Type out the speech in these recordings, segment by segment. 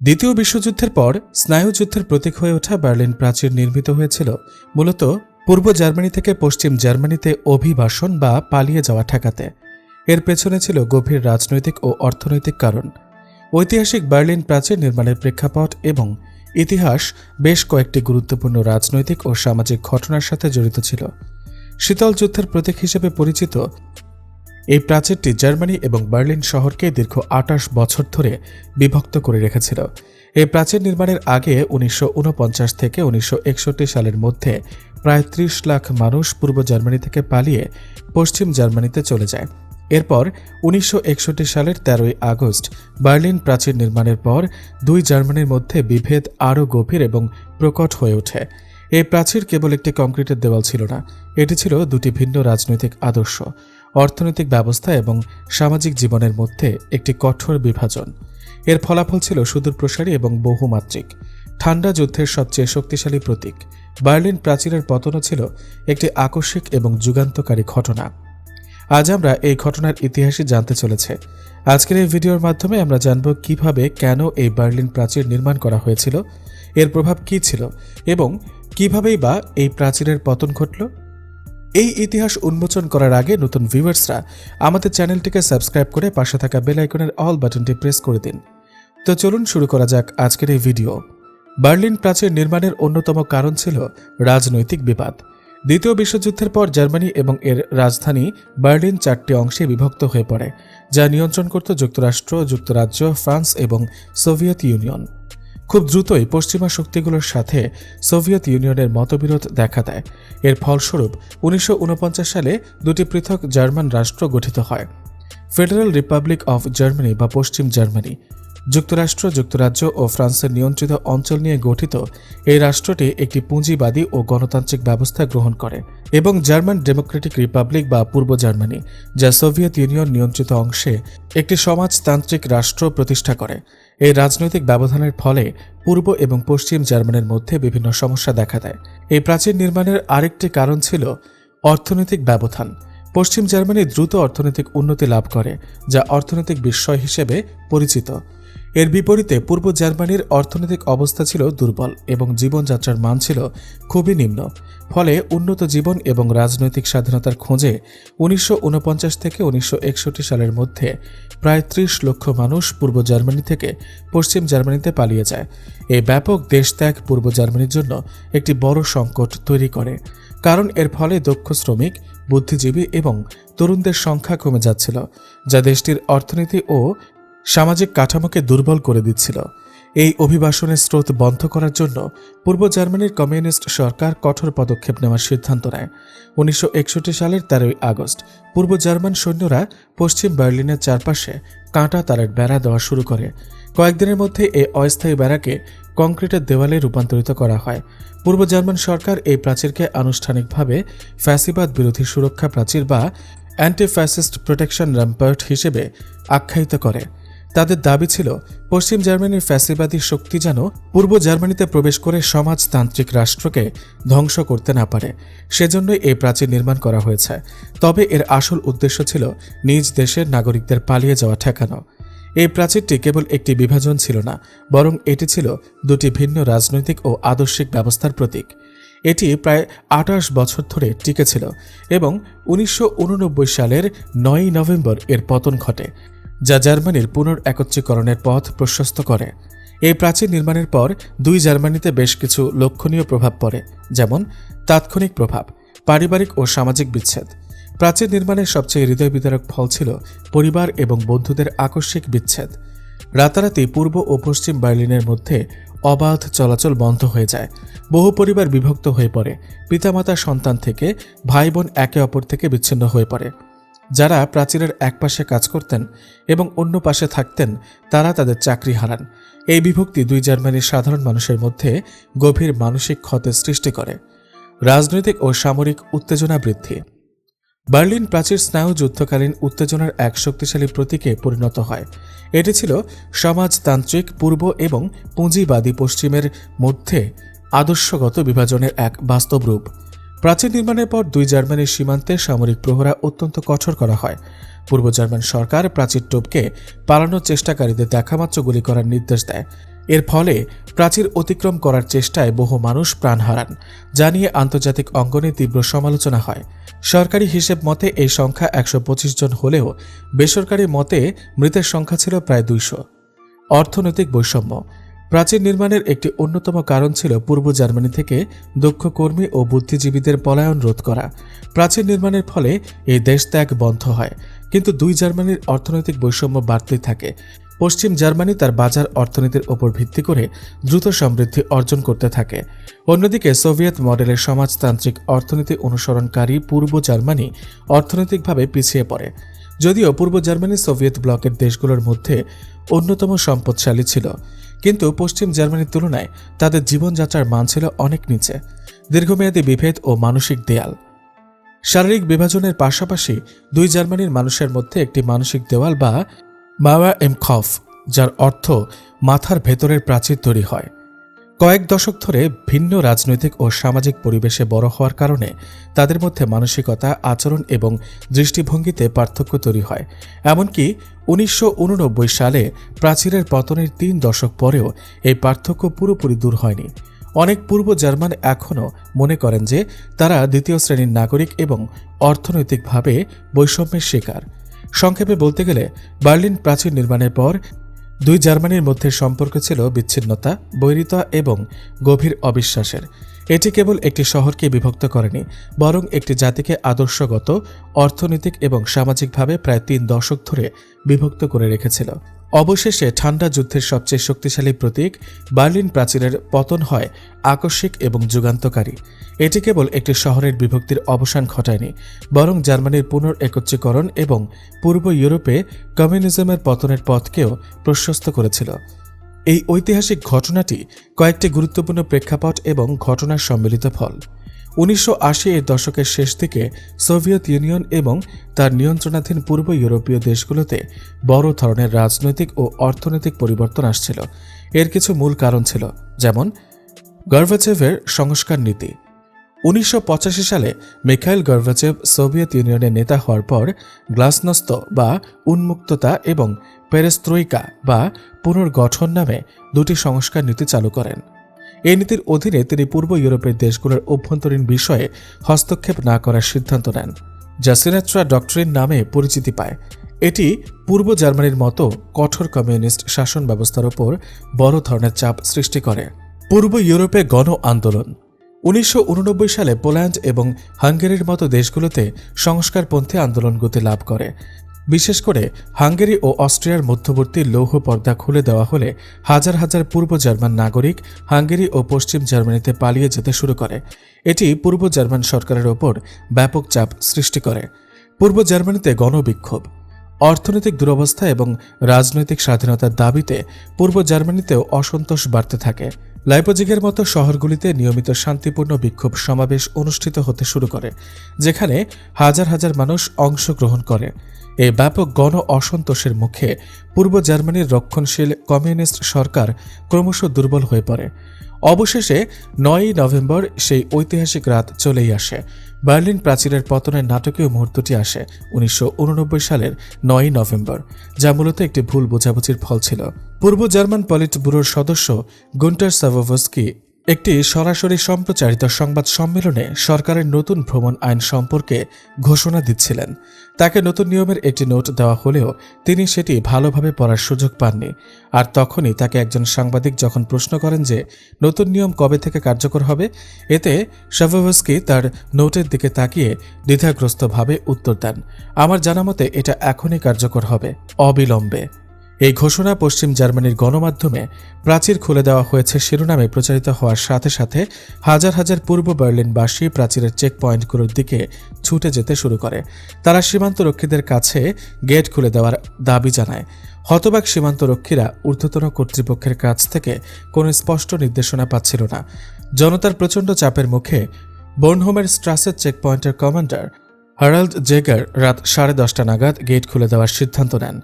দ্বিতীয় বিশ্বযুদ্ধের পর স্নায়ুযুদ্ধের প্রতীক হয়ে ওঠা বার্লিন প্রাচীর নির্মিত হয়েছিল, মূলত পূর্ব জার্মানি থেকে পশ্চিম জার্মানিতে অভিবাসন বা পালিয়ে যাওয়া ঠেকাতে। এর পেছনে ছিল গভীর রাজনৈতিক ও অর্থনৈতিক কারণ। ঐতিহাসিক বার্লিন প্রাচীর নির্মাণের প্রেক্ষাপট এবং ইতিহাস বেশ কয়েকটি গুরুত্বপূর্ণ রাজনৈতিক ও সামাজিক ঘটনার সাথে জড়িত ছিল। শীতল যুদ্ধের প্রতীক হিসেবে পরিচিত এই প্রাচীরটি জার্মানি এবং বার্লিন শহরকে দীর্ঘ আটাশ বছর ধরে বিভক্ত করে রেখেছিল। এই প্রাচীর নির্মাণের আগে উনিশশো উনপঞ্চাশ থেকে উনিশশো একষট্টি সালের মধ্যে প্রায় ত্রিশ লাখ মানুষ পূর্ব জার্মানি থেকে পালিয়ে পশ্চিম জার্মানিতে চলে যায়। এরপর উনিশশো একষট্টি সালের তেরোই আগস্ট বার্লিন প্রাচীর নির্মাণের পর দুই জার্মানির মধ্যে বিভেদ আরও গভীর এবং প্রকট হয়ে ওঠে। এই প্রাচীর কেবল একটি কংক্রিটের দেওয়াল ছিল না, এটি ছিল দুটি ভিন্ন রাজনৈতিক আদর্শ। অর্থনৈতিক ব্যবস্থা এবং সামাজিক জীবনের মধ্যে একটি কঠোর বিভাজন। এর ফলাফল ছিল সুদূরপ্রসারী এবং বহুমাত্রিক। ঠান্ডা যুদ্ধের সবচেয়ে শক্তিশালী প্রতীক। বার্লিন প্রাচীরের পতনও ছিল একটি আকস্মিক এবং যুগান্তকারী ঘটনা। আজ আমরা এই ঘটনার ইতিহাসই জানতে চলেছে। আজকের এই ভিডিওর মাধ্যমে আমরা জানব কীভাবে কেন এই বার্লিন প্রাচীর নির্মাণ করা হয়েছিল, এর প্রভাব কী ছিল এবং কিভাবেই বা এই প্রাচীরের পতন ঘটল। এই ইতিহাস উন্মোচন করার আগে নতুন ভিউয়ার্সরা আমাদের চ্যানেলটিকে সাবস্ক্রাইব করে পাশে থাকা বেল আইকনের অল বাটনটি প্রেস করে দিন। তো চলুন শুরু করা যাক আজকের এই ভিডিও। বার্লিন প্রাচীর নির্মাণের অন্যতম কারণ ছিল রাজনৈতিক বিবাদ। দ্বিতীয় বিশ্বযুদ্ধের পর জার্মানি এবং এর রাজধানী বার্লিন চারটি অংশে বিভক্ত হয়ে পড়ে, যা নিয়ন্ত্রণ করত যুক্তরাষ্ট্র, যুক্তরাজ্য, ফ্রান্স এবং সোভিয়েত ইউনিয়ন। খুব দ্রুতই পশ্চিমা শক্তিগুলোর সাথে সোভিয়েত ইউনিয়নের মতবিরোধ দেখা দেয়। এর ফলস্বরূপ, উনিশশো ঊনপঞ্চাশ সালে দুটি পৃথক জার্মান রাষ্ট্র গঠিত হয়। ফেডারেল রিপাবলিক অফ জার্মানি বা পশ্চিম জার্মানি। যুক্তরাষ্ট্র, যুক্তরাজ্য ও ফ্রান্সের নিয়ন্ত্রিত অঞ্চল নিয়ে গঠিত এই রাষ্ট্রটি একটি পুঁজিবাদী ও গণতান্ত্রিক ব্যবস্থা গ্রহণ করে এবং জার্মান ডেমোক্রেটিক রিপাবলিক বা পূর্ব জার্মানি, যা সোভিয়েত ইউনিয়ন নিয়ন্ত্রিত অংশে একটি সমাজতান্ত্রিক রাষ্ট্র প্রতিষ্ঠা করে। এই রাজনৈতিক ব্যবধানের ফলে পূর্ব এবং পশ্চিম জার্মানির মধ্যে বিভিন্ন সমস্যা দেখা দেয়। এই প্রাচীন নির্মাণের আরেকটি কারণ ছিল অর্থনৈতিক ব্যবধান। পশ্চিম জার্মানি দ্রুত অর্থনৈতিক উন্নতি লাভ করে, যা অর্থনৈতিক বিস্ময় হিসেবে পরিচিত। এর বিপরীতে পূর্ব জার্মানির অর্থনৈতিক অবস্থা ছিল দুর্বল এবং জীবনযাত্রার মান ছিল খুবই নিম্ন। ফলে উন্নত জীবন এবং রাজনৈতিক স্বাধীনতার খোঁজে উনিশশো উনপঞ্চাশ থেকে উনিশশো সালের মধ্যে প্রায় ত্রিশ লক্ষ মানুষ পূর্ব জার্মানি থেকে পশ্চিম জার্মানিতে পালিয়ে যায়। এই ব্যাপক দেশত্যাগ পূর্ব জার্মানির জন্য একটি বড় সংকট তৈরি করে। কারণ এর ফলে দক্ষ শ্রমিক, বুদ্ধিজীবী এবং তরুণদের সংখ্যা কমে যাচ্ছিল, যা দেশটির অর্থনীতি ও সামাজিক কাঠামোকে দুর্বল করে দিচ্ছিল। এই অভিবাসনের স্রোত বন্ধ করার জন্য পূর্ব জার্মানির কমিউনিস্ট সরকার কঠোর পদক্ষেপ নেওয়ার সিদ্ধান্ত নেয়। উনিশশো একষট্টি সালের তেরোই আগস্ট, পূর্ব জার্মান সৈন্যরা পশ্চিম বার্লিনের চারপাশে কাঁটা তারের বেড়া দেওয়া শুরু করে। কয়েকদিনের মধ্যে এই অস্থায়ী বেড়াকে কংক্রিটের দেওয়ালে রূপান্তরিত করা হয়। পূর্ব জার্মান সরকার এই প্রাচীরকে আনুষ্ঠানিকভাবে ফ্যাসিবাদ বিরোধী সুরক্ষা প্রাচীর বা অ্যান্টি ফ্যাসিস্ট প্রোটেকশন র্যাম্পার্ট হিসেবে আখ্যায়িত করে। তাদের দাবি ছিল, পশ্চিম জার্মানির ফ্যাসিবাদী শক্তি যেন পূর্ব জার্মানিতে প্রবেশ করে সমাজতান্ত্রিক রাষ্ট্রকে ধ্বংস করতে না পারে। সেজন্যই এই প্রাচীর নির্মাণ করা হয়েছে। তবে এর আসল উদ্দেশ্য ছিল নিজ দেশের নাগরিকদের পালিয়ে যাওয়া ঠেকানো। এই প্রাচীরটি কেবল একটি বিভাজন ছিল না, বরং এটি ছিল দুটি ভিন্ন রাজনৈতিক ও আদর্শিক ব্যবস্থার প্রতীক। এটি প্রায় আঠাশ বছর ধরে টিকেছিল এবং উনিশশো উননব্বই সালের নয়ই নভেম্বর এর পতন ঘটে। যা জার্মানির পুনর একত্রীকরণের পথ প্রশস্ত করে। এই প্রাচীর নির্মাণের পর দুই জার্মানিতে বেশ কিছু লক্ষণীয় প্রভাব পড়ে, যেমন তাৎক্ষণিক প্রভাব, পারিবারিক ও সামাজিক বিচ্ছেদ। প্রাচীর নির্মাণের সবচেয়ে হৃদয় বিদারক ফল ছিল পরিবার এবং বন্ধুদের আকস্মিক বিচ্ছেদ। রাতারাতি পূর্ব ও পশ্চিম বার্লিনের মধ্যে অবাধ চলাচল বন্ধ হয়ে যায়, বহু পরিবার বিভক্ত হয়ে পড়ে, পিতামাতা সন্তান থেকে ভাই বোন একে অপর থেকে বিচ্ছিন্ন হয়ে পড়ে। যারা প্রাচীরের এক পাশে কাজ করতেন এবং অন্য পাশে থাকতেন, তারা তাদের চাকরি হারান। এই বিভক্তি দুই জার্মানির সাধারণ মানুষের মধ্যে গভীর মানসিক ক্ষতের সৃষ্টি করে। রাজনৈতিক ও সামরিক উত্তেজনা বৃদ্ধি। বার্লিন প্রাচীর স্নায়ু যুদ্ধকালীন উত্তেজনার এক শক্তিশালী প্রতীকে পরিণত হয়। এটি ছিল সমাজতান্ত্রিক পূর্ব এবং পুঁজিবাদী পশ্চিমের মধ্যে আদর্শগত বিভাজনের এক বাস্তব রূপ। প্রাচীর নির্মাণের পর দুই জার্মানির সীমান্তে সামরিক প্রহরা অত্যন্ত কঠোর করা হয়। পূর্ব জার্মান সরকার প্রাচীর টোপকে পালানোর চেষ্টাকারীদের দেখামাত্র গুলি করার নির্দেশ দেয়। এর ফলে প্রাচীর অতিক্রম করার চেষ্টায় বহু মানুষ প্রাণ হারান, যা নিয়ে আন্তর্জাতিক অঙ্গনে তীব্র সমালোচনা হয়। সরকারি হিসেব মতে এই সংখ্যা একশো পঁচিশ জন হলেও বেসরকারি মতে মৃতের সংখ্যা ছিল প্রায় দুইশো। অর্থনৈতিক বৈষম্য প্রাচীর নির্মাণের একটি অন্যতম কারণ ছিল পূর্ব জার্মানি থেকে দক্ষ কর্মী ও বুদ্ধিজীবীদের পলায়ন রোধ করা। প্রাচীর নির্মাণের ফলে এই দেশ ত্যাগ বন্ধ হয়, কিন্তু দুই জার্মানির অর্থনৈতিক বৈষম্য বাড়তেই থাকে। পশ্চিম জার্মানি তার বাজার অর্থনীতির ওপর ভিত্তি করে দ্রুত সমৃদ্ধি অর্জন করতে থাকে। অন্যদিকে সোভিয়েত মডেলের সমাজতান্ত্রিক অর্থনীতি অনুসরণকারী পূর্ব জার্মানি অর্থনৈতিকভাবে পিছিয়ে পড়ে। যদিও পূর্ব জার্মানি সোভিয়েত ব্লকের দেশগুলোর মধ্যে অন্যতম সম্পদশালী ছিল। কিন্তু পশ্চিম জার্মানির তুলনায় তাদের জীবনযাত্রার মান ছিল অনেক নিচে, দীর্ঘমেয়াদী বিভেদ ও মানসিক দেয়াল। শারীরিক বিভাজনের পাশাপাশি দুই জার্মানির মানুষের মধ্যে একটি মানসিক দেওয়াল বা মাওয়া এম খফ যার অর্থ মাথার ভেতরের প্রাচীর তৈরি হয়। কয়েক দশক ধরে ভিন্ন রাজনৈতিক ও সামাজিক পরিবেশে বড় হওয়ার কারণে তাদের মধ্যে মানসিকতা, আচরণ এবং দৃষ্টিভঙ্গিতে পার্থক্য তৈরি হয়। এমনকি উনিশশো উননব্বই সালে প্রাচীরের পতনের তিন দশক পরেও এই পার্থক্য পুরোপুরি দূর হয়নি। অনেক পূর্ব জার্মান এখনও মনে করেন যে তারা দ্বিতীয় শ্রেণির নাগরিক এবং অর্থনৈতিকভাবে বৈষম্যের শিকার। সংক্ষেপে বলতে গেলে, বার্লিন প্রাচীর নির্মাণের পর দুই জার্মানির মধ্যে সম্পর্ক ছিল বিচ্ছিন্নতা বৈরিতা এবং গভীর অবিশ্বাসের। এটি কেবল একটি শহরকে বিভক্ত করেনি, বরং একটি জাতিকে আদর্শগত, অর্থনৈতিক এবং সামাজিকভাবে প্রায় তিন দশক ধরে বিভক্ত করে রেখেছিল। অবশেষে ঠান্ডা যুদ্ধের সবচেয়ে শক্তিশালী প্রতীক বার্লিন প্রাচীরের পতন হয় আকস্মিক এবং যুগান্তকারী। এটি কেবল একটি শহরের বিভক্তির অবসান ঘটায়নি, বরং জার্মানির পুনর একত্রীকরণ এবং পূর্ব ইউরোপে কমিউনিজমের পতনের পথকেও প্রশস্ত করেছিল। এই ঐতিহাসিক ঘটনাটি কয়েকটি গুরুত্বপূর্ণ প্রেক্ষাপট এবং ঘটনার সম্মিলিত ফল। উনিশশো আশি এর দশকের শেষ দিকে সোভিয়েত ইউনিয়ন এবং তার নিয়ন্ত্রণাধীন পূর্ব ইউরোপীয় দেশগুলোতে বড় ধরনের রাজনৈতিক ও অর্থনৈতিক পরিবর্তন আসছিল। এর কিছু মূল কারণ ছিল, যেমন গর্ভাচেভের সংস্কার নীতি উনিশশো পঁচাশি সালে মিখাইল গর্ভাচেভ সোভিয়েত ইউনিয়নের নেতা হওয়ার পর গ্লাসনস্ত বা উন্মুক্ততা এবং পেরেস্ত্রইকা বা পুনর্গঠন নামে দুটি সংস্কার নীতি চালু করেন। এই নীতির অধীনে তিনি পূর্ব ইউরোপের দেশগুলোর অভ্যন্তরীণ বিষয়ে হস্তক্ষেপ না করার সিদ্ধান্ত নেন, যা সিনেট্রা ডক্টরিন নামে পরিচিতি পায়। এটি পূর্ব জার্মানির মতো কঠোর কমিউনিস্ট শাসন ব্যবস্থার ওপর বড় ধরনের চাপ সৃষ্টি করে। পূর্ব ইউরোপে গণ আন্দোলন উনিশশো উননব্বই সালে পোল্যান্ড এবং হাঙ্গেরির মতো দেশগুলোতে সংস্কারপন্থী আন্দোলন গতি লাভ করে। বিশেষ করে হাঙ্গেরি ও অস্ট্রিয়ার মধ্যবর্তী লৌহ পর্দা খুলে দেওয়া হলে হাজার হাজার পূর্ব জার্মান নাগরিক হাঙ্গেরি ও পশ্চিম জার্মানিতে পালিয়ে যেতে শুরু করে। এটি পূর্ব জার্মান সরকারের ওপর ব্যাপক চাপ সৃষ্টি করে। পূর্ব জার্মানিতে গণবিক্ষোভ, অর্থনৈতিক দুরবস্থা এবং রাজনৈতিক স্বাধীনতার দাবিতে পূর্ব জার্মানিতেও অসন্তোষ বাড়তে থাকে। লাইপোজিগের মতো শহরগুলিতে নিয়মিত শান্তিপূর্ণ বিক্ষোভ সমাবেশ অনুষ্ঠিত হতে শুরু করে, যেখানে হাজার হাজার মানুষ অংশগ্রহণ করে। এই ব্যাপক গণ অসন্তোষের মুখে পূর্ব জার্মানির রক্ষণশীল কমিউনিস্ট সরকার ক্রমশ দুর্বল হয়ে পড়ে। অবশেষে নয়ই নভেম্বর সেই ঐতিহাসিক রাত চলেই আসে। বার্লিন প্রাচীরের পতনের নাটকীয় মুহূর্তটি আসে উনিশশো উননব্বই সালের নয়ই নভেম্বর, যা মূলত একটি ভুল বোঝাবুঝির ফল ছিল। পূর্ব জার্মান পলিট ব্যুরোর সদস্য গুন্টার সাভোভস্কি একটি সরাসরি সম্প্রচারিত সংবাদ সম্মেলনে সরকারের নতুন ভ্রমণ আইন সম্পর্কে ঘোষণা দিচ্ছিলেন। তাকে নতুন নিয়মের একটি নোট দেওয়া হলেও তিনি সেটি ভালোভাবে পড়ার সুযোগ পাননি। আর তখনই তাকে একজন সাংবাদিক যখন প্রশ্ন করেন যে, নতুন নিয়ম কবে থেকে কার্যকর হবে? এতে শাভোভস্কি তার নোটের দিকে তাকিয়ে দ্বিধাগ্রস্তভাবে উত্তর দেন, আমার জানা মতে এটা এখনই কার্যকর হবে। অবিলম্বে। এই ঘোষণা পশ্চিম জার্মানির গণমাধ্যমে প্রাচীর খুলে দেওয়া হয়েছে শিরোনামে প্রচারিত হওয়ার সাথে সাথে হাজার হাজার পূর্ব বার্লিনবাসী প্রাচীরের চেক পয়েন্টগুলোর দিকে ছুটে যেতে শুরু করে। তারা সীমান্তরক্ষীদের কাছে গেট খুলে দেওয়ার দাবি জানায়। হতবাক সীমান্তরক্ষীরা ঊর্ধ্বতন কর্তৃপক্ষের কাছ থেকে কোনো স্পষ্ট নির্দেশনা পাচ্ছিল না। জনতার প্রচণ্ড চাপের মুখে বর্নহোমের স্ট্রাসের চেকপয়েন্টের কমান্ডার হারাল্ড জেগার রাত সাড়ে দশটা নাগাদ গেট খুলে দেওয়ার সিদ্ধান্ত নেন।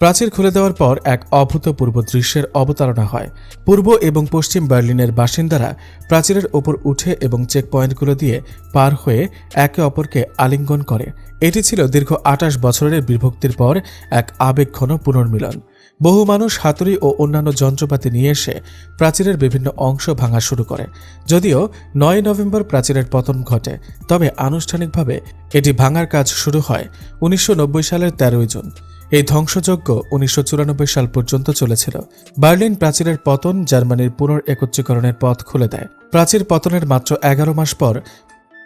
প্রাচীর খুলে দেওয়ার পর এক অভূতপূর্ব দৃশ্যের অবতারণা হয়। পূর্ব এবং পশ্চিম বার্লিনের বাসিন্দারা প্রাচীরের ওপর উঠে এবং চেক পয়েন্টগুলো দিয়ে পার হয়ে একে অপরকে আলিঙ্গন করে। এটি ছিল দীর্ঘ আটাশ বছরের বিভক্তির পর এক আবেগঘন পুনর্মিলন। বহু মানুষ হাতুড়ি ও অন্যান্য যন্ত্রপাতি নিয়ে এসে প্রাচীরের বিভিন্ন অংশ ভাঙা শুরু করে। যদিও নয় নভেম্বর প্রাচীরের পতন ঘটে, তবে আনুষ্ঠানিকভাবে এটি ভাঙার কাজ শুরু হয় উনিশশো নব্বই সালের তেরোই জুন। এই ধ্বংসযজ্ঞ উনিশশো চুরানব্বই সাল পর্যন্ত চলেছিল। বার্লিন প্রাচীরের পতন জার্মানির পুনর একত্রীকরণের পথ খুলে দেয়। প্রাচীর পতনের মাত্র এগারো মাস পর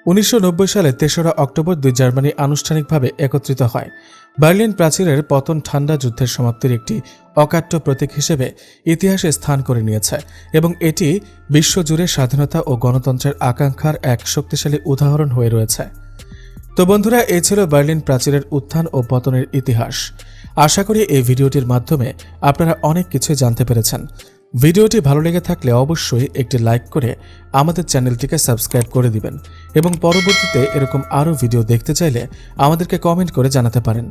উনিশশো নব্বই সালে তেসরা অক্টোবর দুই জার্মানি আনুষ্ঠানিকভাবে একত্রিত হয়। বার্লিন প্রাচীরের পতন ঠান্ডা যুদ্ধের সমাপ্তির একটি অকাট্য প্রতীক হিসেবে ইতিহাসে স্থান করে নিয়েছে এবং এটি বিশ্বজুড়ে স্বাধীনতা ও গণতন্ত্রের আকাঙ্ক্ষার এক শক্তিশালী উদাহরণ হয়ে রয়েছে। তো বন্ধুরা, এ ছিল বার্লিন প্রাচীরের উত্থান ও পতনের ইতিহাস। আশা করি এই ভিডিওটির মাধ্যমে আপনারা অনেক কিছু জানতে পেরেছেন। ভিডিওটি ভালো লেগে থাকলে অবশ্যই একটি লাইক করে আমাদের চ্যানেলটিকে সাবস্ক্রাইব করে দিবেন এবং পরবর্তীতে এরকম আরও ভিডিও দেখতে চাইলে আমাদেরকে কমেন্ট করে জানাতে পারেন।